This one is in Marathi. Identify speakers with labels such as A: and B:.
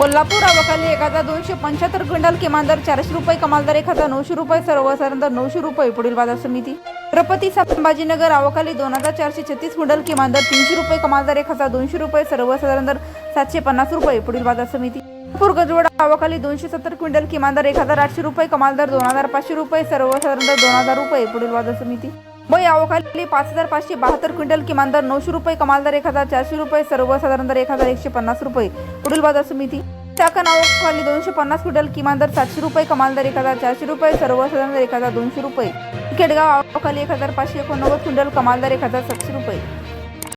A: कोल्हापूर अवकाली एक हजार दोनशे पंच्याहत्तर क्विंटल किमान दर चारशे रुपये कमाल दर एक हजार नऊशे रुपये सर्वसाधारण दर नऊशे रुपये पुढील बाजार समिती. छत्रपती संभाजीनगर अवकाली दोन हजार चारशे छत्तीस क्विंटल किमान दर तीनशे रुपये कमाल दर एक हजार दोनशे रुपये सर्वसाधारण दर सातशे पन्नास रुपये पुढील बाजार समिती. नागपूर गजवड अवकाली दोनशे सत्तर क्विंटल किमान दर एक हजार आठशे रुपये कमाल दर दोन हजार पाचशे रुपये सर्वसाधारण दर दोन हजार रुपये पुढील बाजार समिती. मुंबई यावखाली पाच हजार पाचशे बहात्तर क्विंटल किमान दर नऊशे रुपये कमाल दर एक हजार चारशे रुपये सर्वसाधारण दर एक हजार एकशे पन्नास रुपये. पुढील बाजार समिती. चाकण अवकाली दोनशे पन्नास क्विंटल किमान दर सातशे रुपये कमाल दर एक हजार चारशे रुपये सर्वसाधारण दर एक हजार दोनशे रुपये. खेडगाव आवखाली एक हजार पाचशे एकोणनव्वद क्विंटल कमाल दर एक हजार सातशे रुपये.